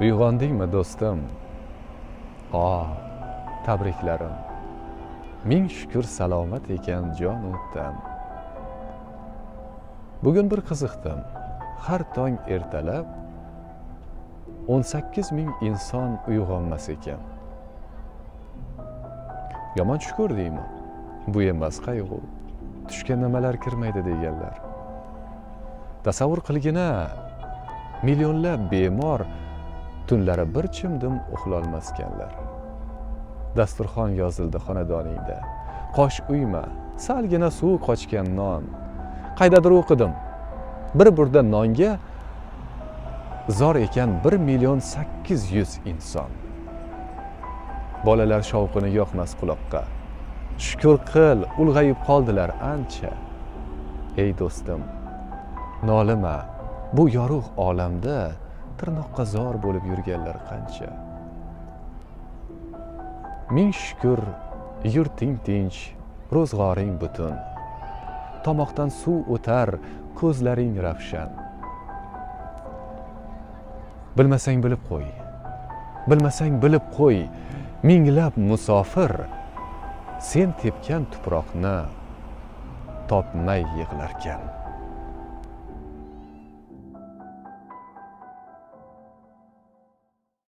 uyg'ondingmi do'stim? O tabriklarim. Ming shukr salomat ekan jon u tan bugun bir qiziqdim. Har tong ertalab o'n sakkiz ming inson uyg'onmas ekan. Yomon shukur deyman. Bu emas qayg'u. Tushga nimalar kirmaydi deganlar. Tasavvur qilgina millionlab bemor tunlari bir chimdim uxlolmaskanlar dasturxon yozildi xonadoningda. Qosh uyma salgina suv qochgan non. Qaydadir o'qidim. Bir burda nonga zor ekan bir million sakkiz yuz inson. Bolalar shovqini yoqmas quloqqa. Shukur qil ulg'ayib qoldilar ancha. Ey do'stim nolima bu yorug' olamda tirnoqqa zor bo'lib yurganlar qancha? Ming shukur yurting tinch ro'zg'oring butun. Tomoqdan suv o'tar ko'zlaring ravshan. Bilmasang bilib qo'y. Bilmasang bilib qo'y. Minglab musofir. Sen tepgan tuproqni topmay yig'larkan.